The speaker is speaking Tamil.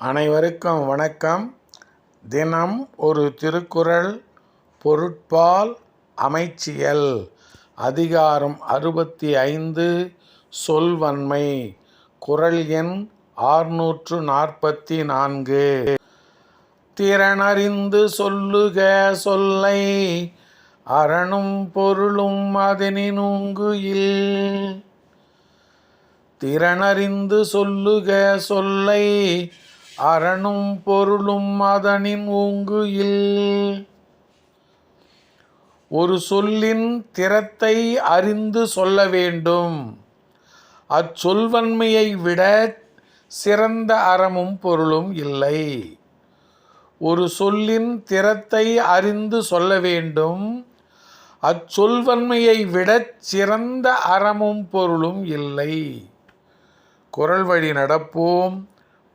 அனைவருக்கும் வணக்கம். தினம் ஒரு திருக்குறள் பொருட்பால் அமைச்சியல். அதிகாரம் அறுபத்தி ஐந்து சொல்வன்மை. குறள் எண் ஆறுநூற்று நாற்பத்தி நான்கு. திறனறிந்து சொல்லுக சொல்லை அரணும் பொருளும் அதனினுங்குயில் திறனறிந்து சொல்லுக சொல்லை அரணும் பொருளும் அதனின் ஊங்குயில் ஒரு சொல்லின் திறத்தை அறிந்து சொல்ல வேண்டும். அச்சொல்வன்மையை விட சிறந்த அறமும் பொருளும் இல்லை. ஒரு சொல்லின் திறத்தை அறிந்து சொல்ல வேண்டும். அச்சொல்வன்மையை விடச் சிறந்த அறமும் பொருளும் இல்லை. குரல் வழி நடப்போம்.